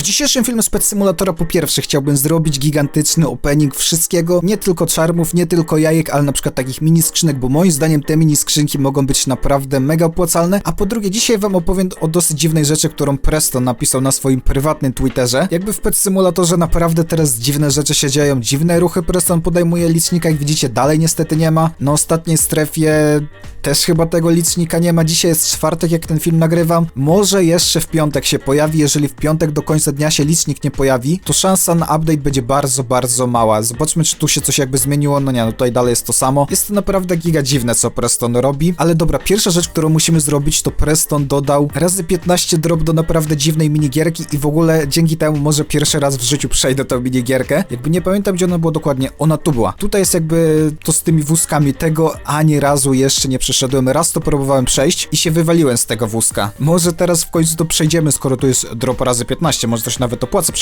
W dzisiejszym filmie z Pet Simulatora po pierwsze chciałbym zrobić gigantyczny opening wszystkiego, nie tylko czarmów, nie tylko jajek, ale na przykład takich mini skrzynek, bo moim zdaniem te mini skrzynki mogą być naprawdę mega opłacalne, a po drugie dzisiaj wam opowiem o dosyć dziwnej rzeczy, którą Preston napisał na swoim prywatnym Twitterze. Jakby w Pet Simulatorze naprawdę teraz dziwne rzeczy się dzieją, dziwne ruchy Preston podejmuje licznika, jak widzicie dalej niestety nie ma. Na ostatniej strefie też chyba tego licznika nie ma. Dzisiaj jest czwartek, jak ten film nagrywam. Może jeszcze w piątek się pojawi. Jeżeli w piątek do końca dnia się licznik nie pojawi, to szansa na update będzie bardzo, bardzo mała. Zobaczmy, czy tu się coś jakby zmieniło. No nie, no tutaj dalej jest to samo. Jest to naprawdę giga dziwne, co Preston robi. Ale dobra, pierwsza rzecz, którą musimy zrobić, to Preston dodał razy 15 drop do naprawdę dziwnej minigierki i w ogóle dzięki temu może pierwszy raz w życiu przejdę tą minigierkę. Jakby nie pamiętam, gdzie ona była dokładnie. Ona tu była. Tutaj jest jakby to z tymi wózkami. Tego ani razu jeszcze nie przeszedłem. Raz to próbowałem przejść i się wywaliłem z tego wózka. Może teraz w końcu to przejdziemy, skoro tu jest drop razy 15. Może też nawet opłaca.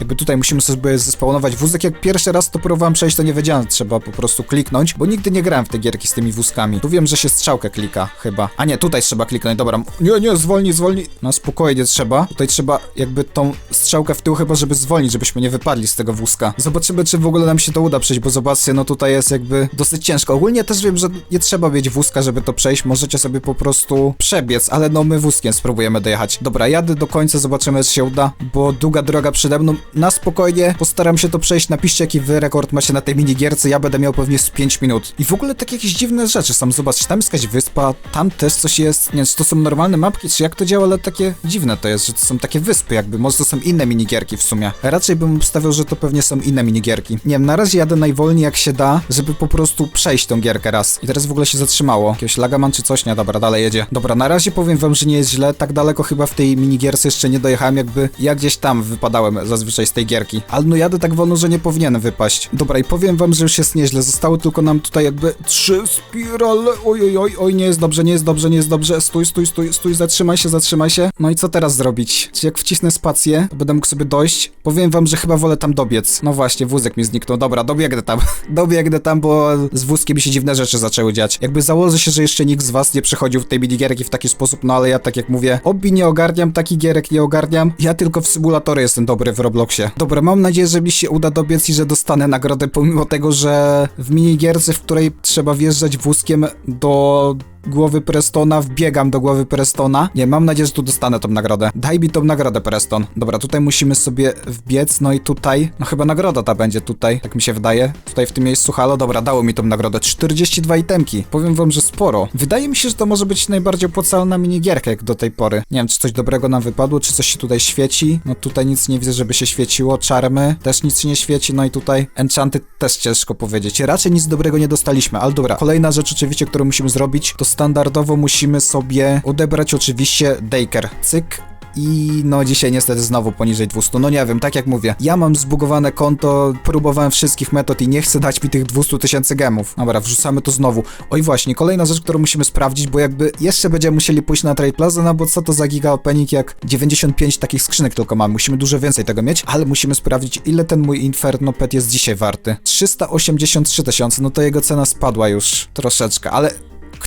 Jakby tutaj musimy sobie zespawnować wózek. Jak pierwszy raz to próbowałem przejść, to nie wiedziałem, trzeba po prostu kliknąć, bo nigdy nie grałem w te gierki z tymi wózkami. Tu wiem, że się strzałkę klika chyba. A nie, tutaj trzeba kliknąć. Dobra. Nie, nie, zwolnij, zwolnij. No spokojnie trzeba. Tutaj trzeba jakby tą strzałkę w tył chyba, żeby zwolnić, żebyśmy nie wypadli z tego wózka. Zobaczymy, czy w ogóle nam się to uda przejść, bo zobaczcie, no tutaj jest jakby dosyć ciężko. Ogólnie też wiem, że nie trzeba mieć wózka, żeby to przejść. Możecie sobie po prostu przebiec, ale no my wózkiem spróbujemy dojechać. Dobra, jadę do końca, zobaczymy, czy się uda, bo długa droga przede mną. Na spokojnie, postaram się to przejść. Napiszcie, jaki wy rekord macie na tej minigierce. Ja będę miał pewnie z 5 minut. I w ogóle takie jakieś dziwne rzeczy są. Zobaczcie, tam jest jakaś wyspa, tam też coś jest. Nie wiem, czy to są normalne mapki, czy jak to działa, ale takie dziwne to jest, że to są takie wyspy jakby. Może to są inne minigierki w sumie. Raczej bym obstawiał, że to pewnie są inne minigierki. Nie wiem, na razie jadę najwolniej jak się da, żeby po prostu przejść tą gierkę raz. I teraz w ogóle się zatrzymało. Jakiegoś lagaman czy coś? Nie, dobra, dalej jedzie. Dobra, na razie powiem wam, że nie jest źle. Tak daleko chyba w tej minigierce jeszcze nie dojechałem, jakby ja gdzieś tam wypadałem zazwyczaj z tej gierki. Ale no jadę tak wolno, że nie powinienem wypaść. Dobra, i powiem wam, że już jest nieźle. Zostały tylko nam tutaj jakby trzy spirale. Oj, oj, oj, oj, nie jest dobrze, nie jest dobrze, nie jest dobrze. Stój, stój, stój, stój, zatrzymaj się, zatrzymaj się. No i co teraz zrobić? Czy jak wcisnę spację, to będę mógł sobie dojść? Powiem wam, że chyba wolę tam dobiec. No właśnie, wózek mi zniknął. Dobra, dobiegnę tam. dobiegnę tam, bo z wózkiem się dziwne rzeczy zaczęły dziać. Jakby założę się, że jeszcze nikt z was nie przechodził w tej minigierki w taki sposób, no ale ja tak jak mówię, obi nie ogarniam, taki gierek nie ogarniam. Ja tylko w symulatory jestem dobry w Robloxie. Dobra, mam nadzieję, że mi się uda dobiec i że dostanę nagrodę, pomimo tego, że w minigierce, w której trzeba wjeżdżać wózkiem do głowy Prestona, wbiegam do głowy Prestona. Nie, mam nadzieję, że tu dostanę tą nagrodę. Daj mi tą nagrodę, Preston. Dobra, tutaj musimy sobie wbiec, no i tutaj, no chyba nagroda ta będzie tutaj, tak mi się wydaje. Tutaj w tym miejscu, halo, dobra, dało mi tą nagrodę. 42 itemki. Powiem wam, że sporo. Wydaje mi się, że to może być najbardziej opłacalna minigierka jak do tej pory. Nie wiem, czy coś dobrego nam wypadło, czy coś się tutaj świeci. No tutaj nic nie widzę, żeby się świeciło. Czarmy też nic nie świeci, no i tutaj enchanty też ciężko powiedzieć. Raczej nic dobrego nie dostaliśmy, ale dobra. Kolejna rzecz oczywiście, którą musimy zrobić, to standardowo musimy sobie odebrać oczywiście Daker. Cyk, i no dzisiaj niestety znowu poniżej 200. No nie wiem, tak jak mówię, ja mam zbugowane konto, próbowałem wszystkich metod i nie chcę dać mi tych 200 tysięcy gemów. Dobra, wrzucamy to znowu. Oj właśnie, kolejna rzecz, którą musimy sprawdzić, bo jakby jeszcze będziemy musieli pójść na Trade Plaza, no bo co to za giga opening, jak 95 takich skrzynek tylko mamy. Musimy dużo więcej tego mieć, ale musimy sprawdzić, ile ten mój Inferno Pet jest dzisiaj warty. 383 tysiące, no to jego cena spadła już troszeczkę, ale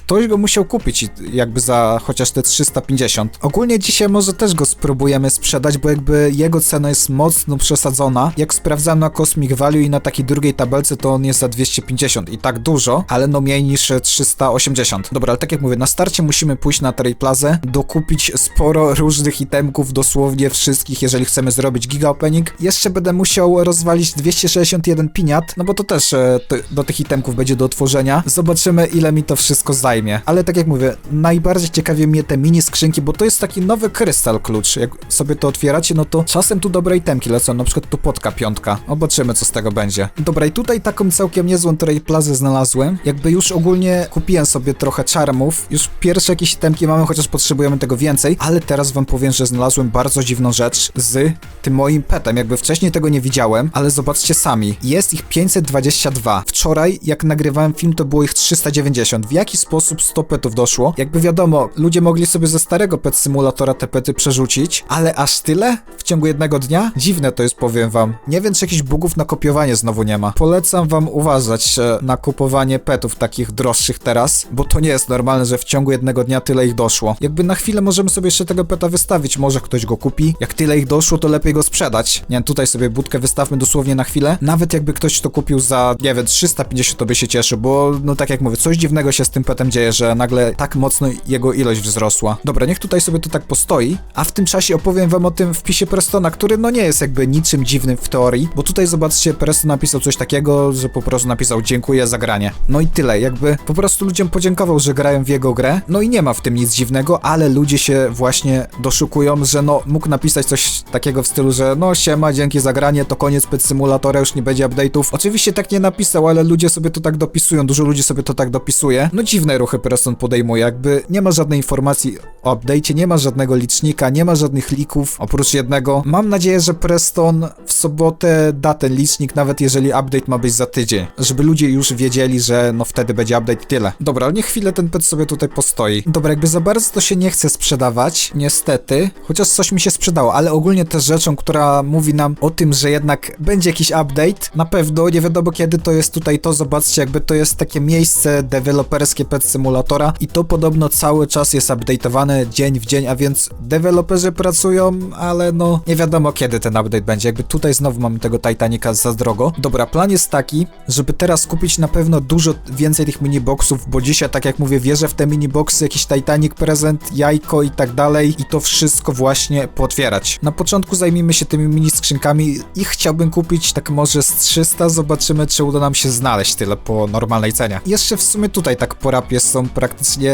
ktoś go musiał kupić jakby za chociaż te 350. Ogólnie dzisiaj może też go spróbujemy sprzedać, bo jakby jego cena jest mocno przesadzona. Jak sprawdzałem na Cosmic Value i na takiej drugiej tabelce, to on jest za 250 i tak dużo, ale no mniej niż 380. Dobra, ale tak jak mówię, na starcie musimy pójść na Trade Plaza, dokupić sporo różnych itemków, dosłownie wszystkich, jeżeli chcemy zrobić giga opening. Jeszcze będę musiał rozwalić 261 piniat, no bo to też e, do tych itemków będzie do otworzenia. Zobaczymy ile mi to wszystko zajmie. Ale tak jak mówię, najbardziej ciekawie mnie te mini skrzynki, bo to jest taki nowy krystal klucz. Jak sobie to otwieracie, no to czasem tu dobre itemki lecą, na przykład tu potka piątka. Zobaczymy, co z tego będzie. Dobra, i tutaj taką całkiem niezłą trade plazę znalazłem. Jakby już ogólnie kupiłem sobie trochę charmów. Już pierwsze jakieś itemki mamy, chociaż potrzebujemy tego więcej, ale teraz wam powiem, że znalazłem bardzo dziwną rzecz z tym moim petem. Jakby wcześniej tego nie widziałem, ale zobaczcie sami. Jest ich 522. Wczoraj, jak nagrywałem film, to było ich 390. W jaki sposób sposób 100 petów doszło. Jakby wiadomo, ludzie mogli sobie ze starego pet simulatora te pety przerzucić, ale aż tyle? W ciągu jednego dnia? Dziwne to jest, powiem wam. Nie wiem, czy jakichś bugów na kopiowanie znowu nie ma. Polecam wam uważać e, na kupowanie petów takich droższych teraz, bo to nie jest normalne, że w ciągu jednego dnia tyle ich doszło. Jakby na chwilę możemy sobie jeszcze tego peta wystawić, może ktoś go kupi. Jak tyle ich doszło, to lepiej go sprzedać. Nie wiem, tutaj sobie budkę wystawmy dosłownie na chwilę. Nawet jakby ktoś to kupił za, nie wiem, 350, to by się cieszył, bo no tak jak mówię, coś dziwnego się z tym petem dzieje, że nagle tak mocno jego ilość wzrosła. Dobra, niech tutaj sobie to tak postoi, a w tym czasie opowiem wam o tym wpisie Prestona, który no nie jest jakby niczym dziwnym w teorii, bo tutaj zobaczcie, Preston napisał coś takiego, że po prostu napisał dziękuję za granie. No i tyle, jakby po prostu ludziom podziękował, że grają w jego grę, no i nie ma w tym nic dziwnego, ale ludzie się właśnie doszukują, że no mógł napisać coś takiego w stylu, że no siema, dzięki za granie, to koniec pet simulatora, już nie będzie update'ów. Oczywiście tak nie napisał, ale ludzie sobie to tak dopisują, dużo ludzi sobie to tak dopisuje. No dziwne ruchy Preston podejmuje, jakby nie ma żadnej informacji o update'cie, nie ma żadnego licznika, nie ma żadnych lików, oprócz jednego. Mam nadzieję, że Preston w sobotę da ten licznik, nawet jeżeli update ma być za tydzień, żeby ludzie już wiedzieli, że no wtedy będzie update tyle. Dobra, ale niech chwilę ten pet sobie tutaj postoi. Dobra, jakby za bardzo to się nie chce sprzedawać, niestety, chociaż coś mi się sprzedało, ale ogólnie też rzeczą, która mówi nam o tym, że jednak będzie jakiś update, na pewno, nie wiadomo kiedy to jest tutaj to, zobaczcie, jakby to jest takie miejsce deweloperskie pet simulatora i to podobno cały czas jest update'owane dzień w dzień, a więc deweloperzy pracują, ale no nie wiadomo kiedy ten update będzie, jakby tutaj znowu mamy tego Titanica za drogo. Dobra, plan jest taki, żeby teraz kupić na pewno dużo więcej tych miniboxów, bo dzisiaj, tak jak mówię, wierzę w te miniboxy, jakiś Titanic prezent, jajko i tak dalej i to wszystko właśnie pootwierać. Na początku zajmijmy się tymi mini skrzynkami i chciałbym kupić tak może z 300, zobaczymy czy uda nam się znaleźć tyle po normalnej cenie. Jeszcze w sumie tutaj tak po rapie są praktycznie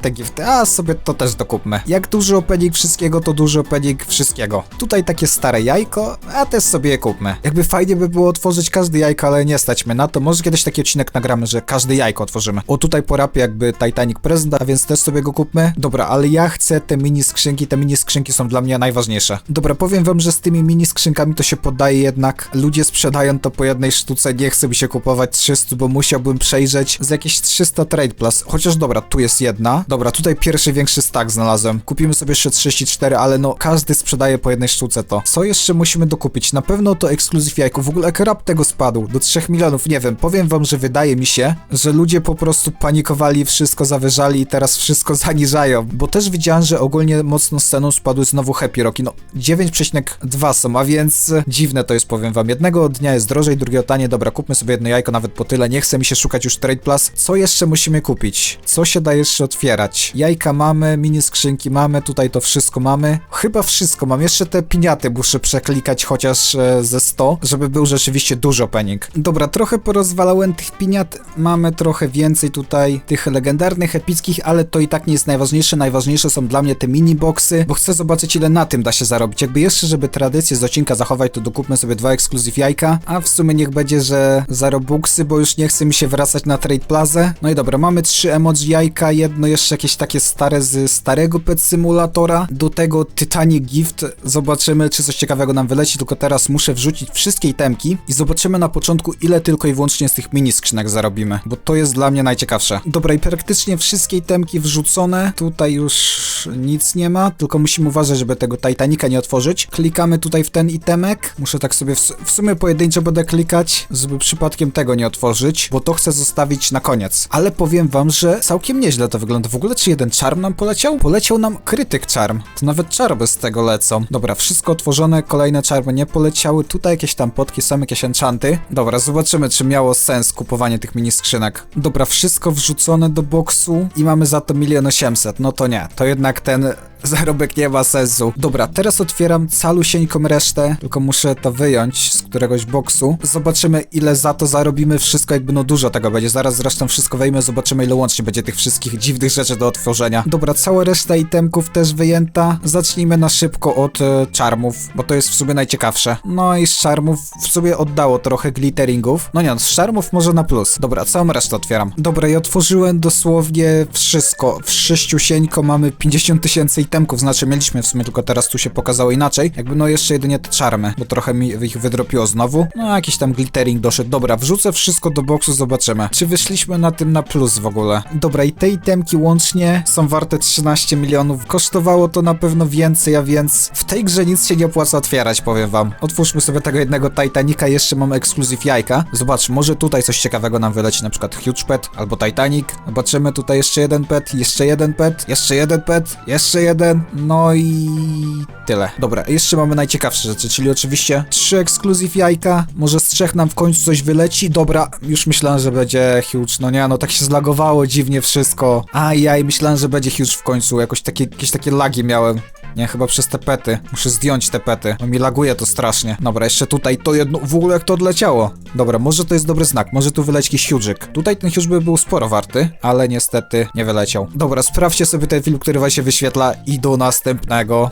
te gifty, a sobie to też dokupmy. Jak duży opening wszystkiego, to duży opening wszystkiego. Tutaj takie stare jajko, a też sobie je kupmy. Jakby fajnie by było otworzyć każdy jajko, ale nie stać mnie na to. Może kiedyś taki odcinek nagramy, że każdy jajko otworzymy. O tutaj po rapie jakby Titanic prezent, a więc też sobie go kupmy. Dobra, ale ja chcę te mini skrzynki, te mini skrzynki są dla mnie najważniejsze. Dobra, powiem wam, że z tymi mini skrzynkami to się podaje jednak. Ludzie sprzedają to po jednej sztuce, nie chcę mi się kupować 300, bo musiałbym przejrzeć z jakieś 300 Trade Plus. Chociaż dobra, tu jest jedna. Dobra, tutaj pierwszy większy stack znalazłem. Kupimy sobie jeszcze 34, ale no każdy sprzedaje po jednej sztuce to. Co jeszcze musimy dokupić? Na pewno to ekskluzyw jajko. W ogóle rap tego spadł do 3 milionów, nie wiem. Powiem wam, że wydaje mi się, że ludzie po prostu panikowali, wszystko zawyżali i teraz wszystko zaniżają. Bo też widziałem, że ogólnie mocno z ceną spadły znowu Happy Rocky. No 9,2 są, a więc dziwne to jest, powiem wam. Jednego dnia jest drożej, drugiego tanie. Dobra, kupmy sobie jedno jajko nawet po tyle. Nie chce mi się szukać już Trade Plus. Co jeszcze musimy kupić? Co się da jeszcze otwierać? Jajka mamy, mini skrzynki mamy, tutaj to wszystko mamy. Chyba wszystko mam. Jeszcze te piniaty muszę przeklikać chociaż e, ze 100, żeby był rzeczywiście duży opening. Dobra, trochę porozwalałem tych piniat. Mamy trochę więcej tutaj tych legendarnych, epickich, ale to i tak nie jest najważniejsze. Najważniejsze są dla mnie te mini boxy, bo chcę zobaczyć ile na tym da się zarobić. Jakby jeszcze, żeby tradycję z odcinka zachować, to dokupmy sobie dwa ekskluzyw jajka, a w sumie niech będzie, że za robuxy, bo już nie chce mi się wracać na Trade Plaza. No i dobra, mamy trzy emoji jajka, jedno jeszcze jakieś takie stare z starego pet simulatora, do tego Titanic Gift. Zobaczymy, czy coś ciekawego nam wyleci, tylko teraz muszę wrzucić wszystkie itemki i zobaczymy na początku, ile tylko i wyłącznie z tych mini skrzynek zarobimy, bo to jest dla mnie najciekawsze. Dobra, i praktycznie wszystkie itemki wrzucone. Tutaj już nic nie ma, tylko musimy uważać, żeby tego Titanica nie otworzyć. Klikamy tutaj w ten itemek. Muszę tak sobie w, w sumie pojedynczo będę klikać, żeby przypadkiem tego nie otworzyć, bo to chcę zostawić na koniec. Ale powiem wam, że całkiem nieźle to wygląda. W ogóle czy jeden charm nam poleciał? Poleciał nam krytyk charm. To nawet czarby z tego lecą. Dobra, wszystko otworzone, kolejne czarmy nie poleciały. Tutaj jakieś tam potki, są jakieś enchanty. Dobra, zobaczymy, czy miało sens kupowanie tych mini skrzynek. Dobra, wszystko wrzucone do boksu i mamy za to milion osiemset. No to nie, to jednak ten zarobek nie ma sensu. Dobra, teraz otwieram calusieńką resztę, tylko muszę to wyjąć z któregoś boksu. Zobaczymy ile za to zarobimy, wszystko jakby no dużo tego będzie. Zaraz zresztą wszystko wejmę, zobaczymy ile łącznie będzie tych wszystkich dziwnych rzeczy do otworzenia. Dobra, cała reszta itemków też wyjęta. Zacznijmy na szybko od e, czarmów, bo to jest w sumie najciekawsze. No i z czarmów w sobie oddało trochę glitteringów. No nie, no, z czarmów może na plus. Dobra, całą resztę otwieram. Dobra, i otworzyłem dosłownie wszystko. W sześciusieńko mamy 50 tysięcy itemów itemków, znaczy mieliśmy w sumie, tylko teraz tu się pokazało inaczej. Jakby no jeszcze jedynie te czarmy, bo trochę mi ich wydropiło znowu. No jakiś tam glittering doszedł. Dobra, wrzucę wszystko do boksu, zobaczymy. Czy wyszliśmy na tym na plus w ogóle? Dobra, i te itemki łącznie są warte 13 milionów. Kosztowało to na pewno więcej, a więc w tej grze nic się nie opłaca otwierać, powiem wam. Otwórzmy sobie tego jednego Titanica, jeszcze mamy ekskluzyw jajka. Zobacz, może tutaj coś ciekawego nam wyleci, na przykład Huge Pet albo Titanic. Zobaczymy tutaj jeszcze jeden pet, jeszcze jeden pet, jeszcze jeden pet, jeszcze jeden, no i tyle. Dobra, jeszcze mamy najciekawsze rzeczy, czyli oczywiście trzy ekskluzyw jajka, może z trzech nam w końcu coś wyleci. Dobra, już myślałem, że będzie huge, no nie, no tak się zlagowało dziwnie wszystko. Ajaj, myślałem, że będzie huge w końcu, jakoś takie, jakieś takie lagi miałem. Nie, chyba przez te pety. Muszę zdjąć te pety, bo mi laguje to strasznie. Dobra, jeszcze tutaj to jedno, w ogóle jak to odleciało. Dobra, może to jest dobry znak, może tu wyleci jakiś huge'yk. Tutaj ten huge by był sporo warty, ale niestety nie wyleciał. Dobra, sprawdźcie sobie ten film, który wam się wyświetla i do następnego.